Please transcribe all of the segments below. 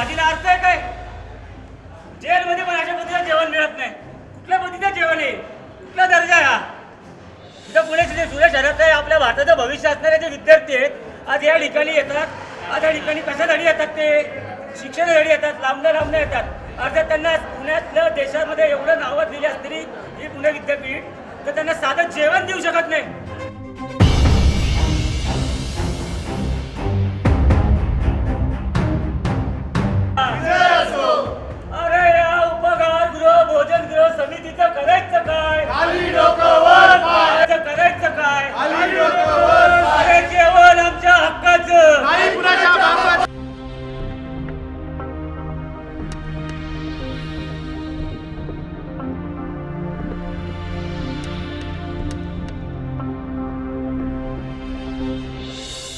भाजीला अर्थ आहे काय? जेलमध्ये पण अशा पद्धतीचं जेवण मिळत नाही. कुठल्या पद्धतीचं जेवण आहे? कुठला दर्जा आहे हा? इथं पुणे जिल्हे सुरेश शहरात आहे. आपल्या भारताचं भविष्य असणारे जे विद्यार्थी आहेत आज या ठिकाणी येतात. आज या ठिकाणी कशासाठी येतात ते? शिक्षणासाठी येतात लांबल्या लांबल्या येतात. अर्थात त्यांना पुण्यातल्या देशामध्ये एवढं नावं दिली असतरी ही पुणे विद्यापीठ तर त्यांना साधं जेवण देऊ शकत नाही.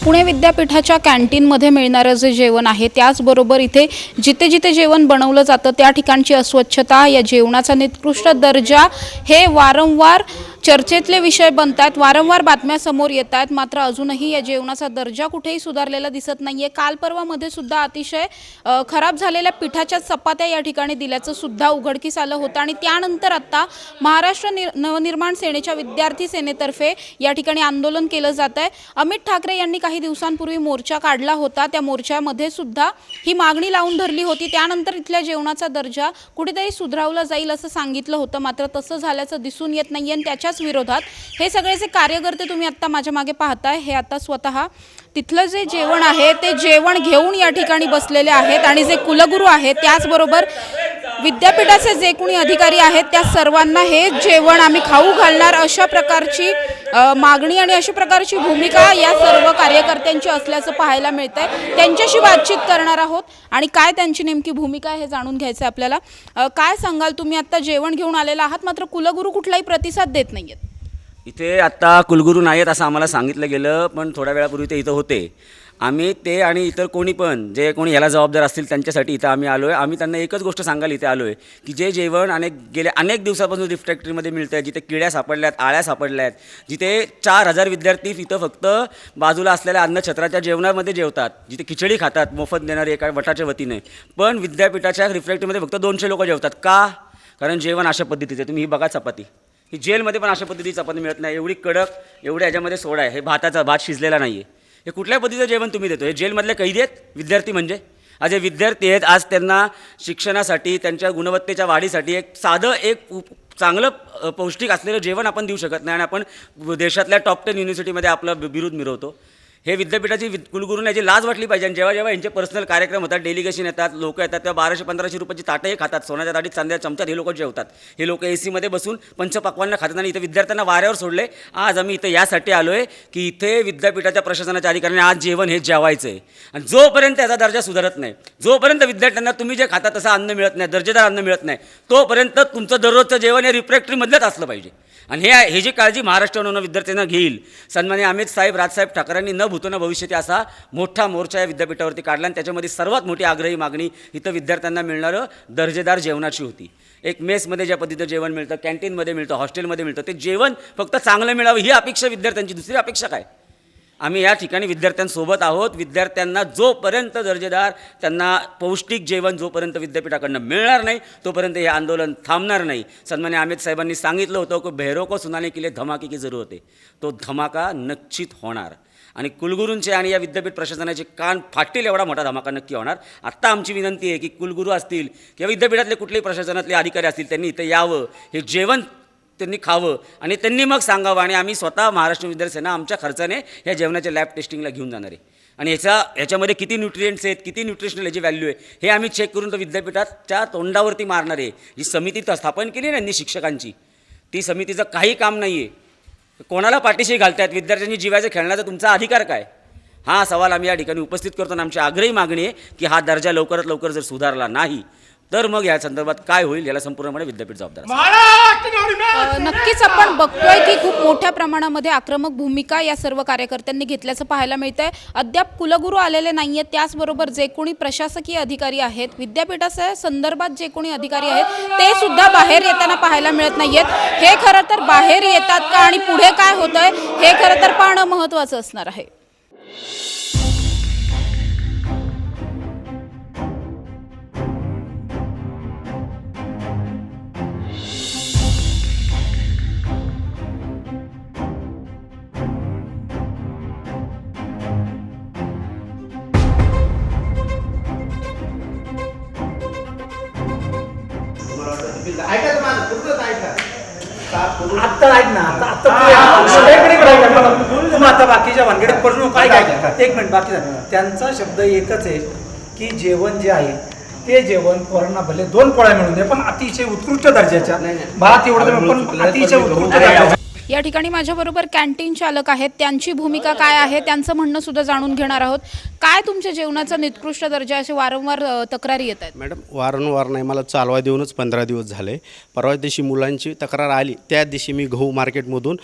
पुणे विद्यापीठाच्या कॅन्टीनमध्ये मिळणारं जे जेवण आहे त्याचबरोबर इथे जिथे जिथे जेवण बनवलं जातं त्या ठिकाणची अस्वच्छता या जेवणाचा निकृष्ट दर्जा हे वारंवार चर्चेतले विषय बनतात वारंवार बातम्या समोर येत आहेत मात्र अजूनही या जेवणाचा दर्जा कुठेही सुधारलेला दिसत नाहीये. काल परवामध्ये सुद्धा अतिशय खराब झालेल्या पिठाच्या चपात्या या ठिकाणी दिल्याचं सुद्धा उघडकीस आलं होतं. आणि त्यानंतर आता महाराष्ट्र निर नवनिर्माण सेनेच्या विद्यार्थी सेनेतर्फे या ठिकाणी आंदोलन केलं जात आहे अमित ठाकरे यांनी काही दिवसांपूर्वी मोर्चा काढला होता. त्या मोर्चामध्ये सुद्धा ही मागणी लावून धरली होती. त्यानंतर इथल्या जेवणाचा दर्जा कुठेतरी सुधारवला जाईल असं सांगितलं होतं. मात्र तसं झाल्याचं दिसून येत नाही आणि त्याच्या त्याच्याच विरोधात. हे सगळे जे कार्यकर्ते तुम्ही आत्ता माझ्या मागे पाहताय हे आता स्वतः तिथलं जे जेवण आहे ते जेवण घेऊन या ठिकाणी बसलेले आहेत आणि जे कुलगुरू आहेत त्याचबरोबर विद्यापीठाचे जे कोणी अधिकारी आहेत त्या सर्वांना हे जेवण आम्ही खाऊ घालणार अशा प्रकारची मागणी आणि अशा प्रकारची भूमिका या सर्व कार्यकर्त्यांची असल्याचं पाहायला मिळत आहे त्यांच्याशी बातचीत करणार आहोत आणि काय त्यांची नेमकी भूमिका आहे हे जाणून घ्यायचं आहे आपल्याला काय सांगाल तुम्ही? आत्ता जेवण घेऊन आलेला आहात मात्र कुलगुरू कुठलाही प्रतिसाद देत नाही आहेत इथे आत्ता कुलगुरू नाही आहेत असं आम्हाला सांगितलं गेलं पण थोड्या वेळापूर्वी ते इथं होते. आम्ही ते आणि इतर कोणी पण जे कोणी ह्याला जबाबदार असतील त्यांच्यासाठी इथं आम्ही आलो आहे आम्ही त्यांना एकच गोष्ट सांगायला इथे आलो आहे की जे जेवण अनेक गेल्या अनेक दिवसापासून रिफ फॅक्टरीमध्ये मिळतं आहे जिथे किड्या सापडल्या आहेत आळ्या सापडल्या आहेत जिथे चार हजार विद्यार्थी इथं फक्त बाजूला असलेल्या अन्नछत्राच्या जेवणामध्ये जेवतात जिथे खिचडी खातात मोफत देणारे एका वटाच्या वतीने. पण विद्यापीठाच्या रिफ्रॅक्टरीमध्ये फक्त दोनशे लोक जेवतात. का? कारण जेवण अशा पद्धतीचं आहे. तुम्ही ही बघा चपाती. ही जेलमध्ये पण अशा पद्धतीची चपाती मिळत नाही. एवढी कडक एवढ्या ह्याच्यामध्ये सोडा आहे. हे भाताचा भात शिजलेला नाही आहे हे कुठल्या पद्धतीचं जेवण तुम्ही देतो हे जेलमधले कैदी आहेत? विद्यार्थी म्हणजे? आज हे विद्यार्थी आहेत आज त्यांना शिक्षणासाठी त्यांच्या गुणवत्तेच्या वाढीसाठी एक साधं एक उप- चांगलं पौष्टिक असलेलं जेवण आपण देऊ शकत नाही आणि आपण देशातल्या टॉप टेन युनिव्हर्सिटीमध्ये आपला बिरुद मिरवतो. हे विद्यापीठाची विद कुलगुरूंना याची लाज वाटली पाहिजे. आणि जेव्हा जेव्हा यांचे पर्सनल कार्यक्रम होतात डेलिगेशन येतात लोक येतात तेव्हा बाराशे पंधराशे रुपयाची ताटंही खातात. सोन्याच्या ताटीत चांद्या चमच्यात हे लोक जेवतात. हे लोक ए सीमध्ये बसून पंचपक्वांना खातात आणि इथे विद्यार्थ्यांना वाऱ्यावर सोडले आज आम्ही इथं यासाठी आलो आहे की इथे विद्यापीठाच्या प्रशासनाच्या अधिकाऱ्यांनी आज जेवण हे जेवायचं आहे आणि जोपर्यंत याचा दर्जा सुधारत नाही जोपर्यंत विद्यार्थ्यांना तुम्ही जे खाता तसं अन्न मिळत नाही दर्जेदार अन्न मिळत नाही तोपर्यंत तुमचं दररोजचं जेवण हे रिफ्रॅक्टरीमधलंच असलं पाहिजे. आणि हे हे जी काळजी महाराष्ट्रानं विद्यार्थ्यांना घेईल सन्मान्य अमित साहेब राजसाहेब ठाकरेंनी न भूतो न भविष्यती असा मोठा मोर्चा या विद्यापीठावरती काढला आणि त्याच्यामध्ये सर्वात मोठी आग्रही मागणी इथं विद्यार्थ्यांना मिळणारं दर्जेदार जेवणाची होती. एक मेसमध्ये ज्या पद्धतीचं जेवण मिळतं कॅन्टीनमध्ये मिळतं हॉस्टेलमध्ये मिळतं ते जेवण फक्त चांगलं मिळावं ही अपेक्षा विद्यार्थ्यांची. दुसरी अपेक्षा काय? आम्ही या ठिकाणी विद्यार्थ्यांसोबत आहोत. विद्यार्थ्यांना जोपर्यंत दर्जेदार त्यांना पौष्टिक जेवण जोपर्यंत विद्यापीठाकडनं मिळणार नाही तोपर्यंत हे आंदोलन थांबणार नाही. सन्मान्य अमित साहेबांनी सांगितलं होतं की भैरव को सुनाने के लिए धमाके की जरूर होते तो धमाका निश्चित होणार. आणि कुलगुरूंचे आणि या विद्यापीठ प्रशासनाचे कान फाटतील एवढा मोठा धमाका नक्की होणार. आत्ता आमची विनंती आहे की कुलगुरू असतील किंवा विद्यापीठातले कुठलेही प्रशासनातले अधिकारी असतील त्यांनी इथं यावं. हे जेवण त्यांनी खावं आणि त्यांनी मग सांगावं आणि आम्ही स्वतः महाराष्ट्र विद्यार्थी सेना आमच्या खर्चाने ह्या जेवणाच्या लॅब टेस्टिंगला घेऊन जाणार आहे. आणि ह्याचा ह्याच्यामध्ये किती न्यूट्रिएंट्स आहेत किती न्यूट्रिशनल याची व्हॅल्यू आहे हे आम्ही चेक करून तो विद्यापीठाच्या तोंडावरती मारणार आहे. जी समिती तर स्थापन केली ना यांनी शिक्षकांची ती समितीचं काही काम नाही आहे कोणाला पाठीशी घालतायत? विद्यार्थ्यांनी जीवायचं खेळण्याचा तुमचा अधिकार काय? हा सवाल आम्ही या ठिकाणी उपस्थित करतो आणि आमची आग्रही मागणी आहे की हा दर्जा लवकरात लवकर जर सुधारला नाही तर मग या संदर्भात काय होईल याला संपूर्णपणे विद्यापीठ जबाबदार नक्कीच आपण बघतोय की खूप मोठ्या प्रमाणामध्ये आक्रमक भूमिका या सर्व कार्यकर्त्यांनी घेतल्याचं पाहायला मिळतंय. अद्याप कुलगुरू आलेले नाहीयेत. त्याचबरोबर जे कोणी प्रशासकीय अधिकारी आहेत विद्यापीठाच्या संदर्भात जे कोणी अधिकारी आहेत ते सुद्धा बाहेर येताना पाहायला मिळत नाहीयेत. हे खरं तर बाहेर येतात का आणि पुढे काय होतंय हे खरं तर पाहणं महत्त्वाचं असणार आहे. आता ऐक ना आता आता तू बाकीच्या भानगडीत पडू नको ऐक ऐक एक मिनिट बाकी त्यांचा शब्द एकच आहे की जेवण जे आहे ते जेवण पोरांना भले दोन पोळ्या मिळून दे पण अतिशय उत्कृष्ट दर्जाच्या. भात एवढं पण अतिशय उत्कृष्ट दर्जाच्या. या ठिकाणी माझ्याबरोबर कॅन्टीन चालक आहेत. त्यांची भूमिका काय आहे? त्यांचं म्हणणं सुद्धा जाणून घेणार आहोत. काय तुमच्या जेवणाचा निकृष्ट दर्जा असे वारंवार तक्रारी येत आहेत. मॅडम वारंवार नाही. मला चालवा देऊनच पंधरा दिवस झाले. परवा दिवशी मुलांची तक्रार आली. त्या दिवशी मी गहू मार्केटमधून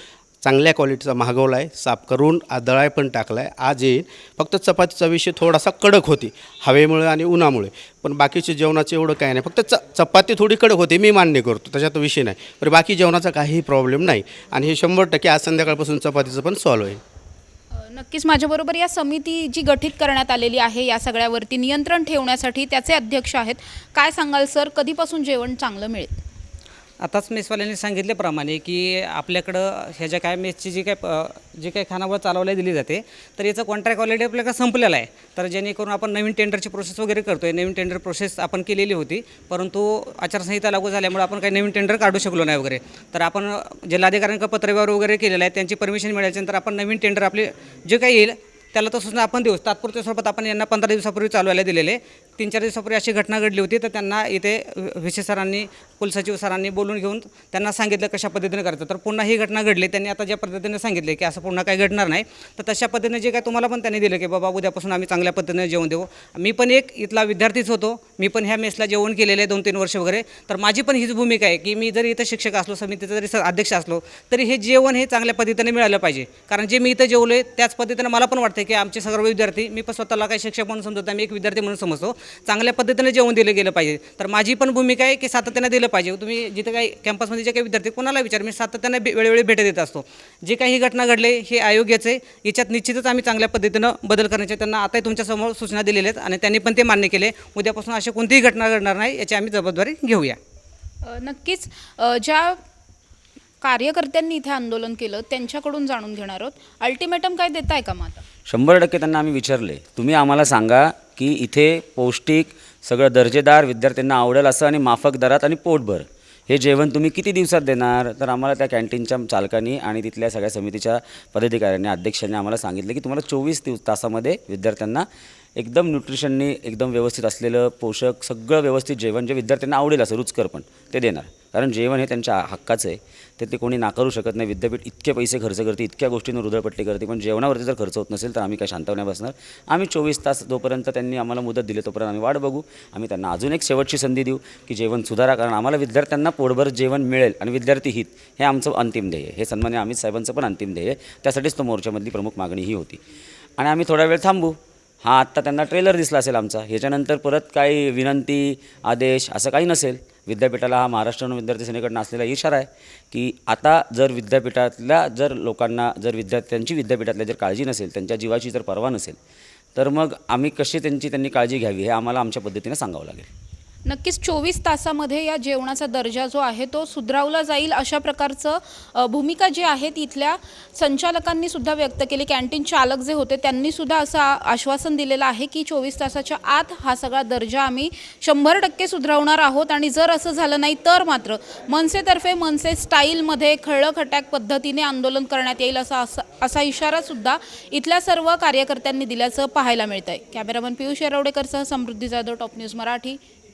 चांगल्या क्वालिटीचा मागवला आहे साफ करून दळाय पण टाकला आहे आज येईल. फक्त चपातीचा विषय थोडासा कडक होती हवेमुळे आणि उन्हामुळे. पण बाकीचे जेवणाचं एवढं काही नाही. फक्त च चपाती थोडी कडक होती मी मान्य करतो. त्याच्यात विषय नाही. पण बाकी जेवणाचा काहीही प्रॉब्लेम नाही. आणि हे शंभर टक्के आज संध्याकाळपासून चपातीचं पण सॉल्व होईल. नक्कीच माझ्याबरोबर या समिती जी गठीत करण्यात आलेली आहे या सगळ्यावरती नियंत्रण ठेवण्यासाठी त्याचे अध्यक्ष आहेत. काय सांगाल सर? कधीपासून जेवण चांगलं मिळेल? आताच मेसवाल्यांनी सांगितल्याप्रमाणे की आपल्याकडं ह्या ज्या काय मेसची जी काय प- जी काही खानावळ चालवल्या दिली जाते तर याचं कॉन्ट्रॅक्ट ऑलरेडी आपल्याकडं संपलेलं आहे. तर जेणेकरून आपण नवीन टेंडरची प्रोसेस वगैरे करतो आहे नवीन टेंडर प्रोसेस आपण केलेली होती परंतु आचारसंहिता लागू झाल्यामुळे आपण काही नवीन टेंडर काढू शकलो नाही वगैरे. तर आपण जिल्हाधिकाऱ्यांकडे पत्रव्यवहार वगैरे केलेला आहे त्यांची परमिशन मिळाल्यानंतर आपण नवीन टेंडर आपले जे काही येईल त्याला तो सूचना आपण देऊ. तात्पुरत्या स्वरूपात आपण यांना पंधरा दिवसापूर्वी चालवायला दिलेले. तीन चार दिवसापूर्वी अशी घटना घडली होती तर त्यांना इथे विशेष सरांनी कुलसचिव सरांनी बोलून घेऊन त्यांना सांगितलं कशा पद्धतीने करायचं. तर पुन्हा ही घटना घडली त्यांनी आता ज्या पद्धतीने सांगितले की असं पुन्हा काही घडणार नाही तर तशा पद्धतीने जे काय तुम्हाला पण त्यांनी दिलं की बाबा उद्यापासून आम्ही चांगल्या पद्धतीने जेवण देऊ. मी पण एक इथला विद्यार्थीच होतो मी पण ह्या मेसला जेवण केलेलं आहे दोन तीन वर्ष वगैरे तर माझी पण हीच भूमिका आहे की मी जरी इथं शिक्षक असलो समितीचा जरी स- अध्यक्ष असलो तरी हे जेवण हे चांगल्या पद्धतीने मिळालं पाहिजे. कारण जे मी इथं जेवलो आहे त्याच पद्धतीने मला पण वाटतं की आमचे सर्व विद्यार्थी मी पण स्वतःला काही शिक्षक म्हणून समजत नाही मी एक विद्यार्थी म्हणून समजतो चांगल्या पद्धतीने जेवण दिलं गेलं पाहिजे. तर माझी पण भूमिका आहे की सातत्याने दिलं पाहिजे. तुम्ही जिथे काही कॅम्पसमध्ये जे काही विद्यार्थी कोणाला विचार मी सातत्याने बे- वेळोवेळी भेट देत असतो. जे काही ही घटना घडले हे आयोग्याचे याच्यात निश्चितच आम्ही चांगल्या पद्धतीनं बदल करण्याचे त्यांना आताही तुमच्यासमोर सूचना दिलेल्या आहेत आणि त्यांनी पण ते मान्य केले उद्यापासून अशी कोणतीही घटना घडणार नाही याची आम्ही जबाबदारी घेऊया. नक्कीच. ज्या कार्यकर्त्यांनी इथे आंदोलन केलं त्यांच्याकडून जाणून घेणार आहोत. अल्टिमेटम काय देत आहे का मग आता? शंभर टक्के त्यांना आम्ही विचारले. तुम्ही आम्हाला सांगा की इथे पौष्टिक सगळं दर्जेदार विद्यार्थ्यांना आवडेल असं आणि माफक दरात आणि पोटभर. हे जेवण तुम्ही किती दिवसात देणार? तर आम्हाला त्या कॅन्टीनच्या चालकांनी आणि तिथल्या सगळ्या समितीच्या पदाधिकाऱ्यांनी अध्यक्षांनी आम्हाला सांगितलं की तुम्हाला चोवीस दिवस तासामध्ये विद्यार्थ्यांना एकदम न्यूट्रिशननी एकदम व्यवस्थित असलेलं पोषक सगळं व्यवस्थित जेवण जे विद्यार्थ्यांना आवडेल असं रुचकर पण ते देणार. कारण जेवण हे त्यांच्या हक्काचं आहे. ते ते कोणी नाकारू शकत नाही. विद्यापीठ इतके पैसे खर्च करते इतक्या गोष्टींवर रुदळपट्टी करते. पण जेवणावरती जर खर्च होत नसेल तर आम्ही काय शांतवण्या बसणार? आम्ही चोवीस तास जोपर्यंत त्यांनी आम्हाला मुदत दिली तोपर्यंत आम्ही वाट बघू. आम्ही त्यांना अजून एक शेवटची संधी देऊ की जेवण सुधारा. कारण आम्हाला विद्यार्थ्यांना पोटभर जेवण मिळेल आणि विद्यार्थी हित हे आमचं अंतिम ध्येय हे सन्मान्य अमित साहेबांचं पण अंतिम ध्येय त्यासाठीच तो मोर्चामधली प्रमुख मागणी ही होती. आणि आम्ही थोडा वेळ थांबू. हा आत्ता त्यांना ट्रेलर दिसला असेल आमचा. ह्याच्यानंतर परत काही विनंती आदेश असं काही नसेल. विद्यापीठाला हा महाराष्ट्र विद्यार्थी सेनेकडनं असलेला इशारा आहे की आता जर विद्यापीठातल्या जर लोकांना जर विद्यार्थ्यांची विद्यापीठातल्या जर काळजी नसेल त्यांच्या जीवाची जर पर्वा नसेल तर मग आम्ही कशी त्यांची त्यांनी काळजी घ्यावी हे आम्हाला आमच्या पद्धतीने सांगावं लागेल. नक्कीच चोवीस तासामध्ये या जेवणाचा दर्जा जो आहे तो सुधारवला जाईल अशा प्रकारचं भूमिका जी आहे तिथल्या संचालकांनी सुद्धा व्यक्त केली. कॅन्टीन चालक जे होते त्यांनी सुद्धा असं आश्वासन दिलेलं आहे की चोवीस तासाच्या आत हा सगळा दर्जा आम्ही शंभर टक्के सुधारवणार आहोत आणि जर असं झालं नाही तर मात्र मनसेतर्फे मनसे स्टाईलमध्ये खळखटॅक पद्धतीने आंदोलन करण्यात येईल असा असा असा इशारा सुद्धा इथल्या सर्व कार्यकर्त्यांनी दिल्याचं पाहायला मिळत आहे कॅमेरामन पियुष येरवडेकरसह समृद्धी जाधव टॉप न्यूज मराठी.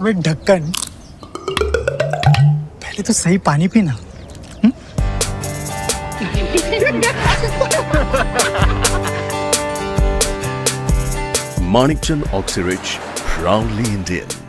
अबे ढक्कन पहले तो सही पानी पीना Manikchand Oxyrich, proudly Indian.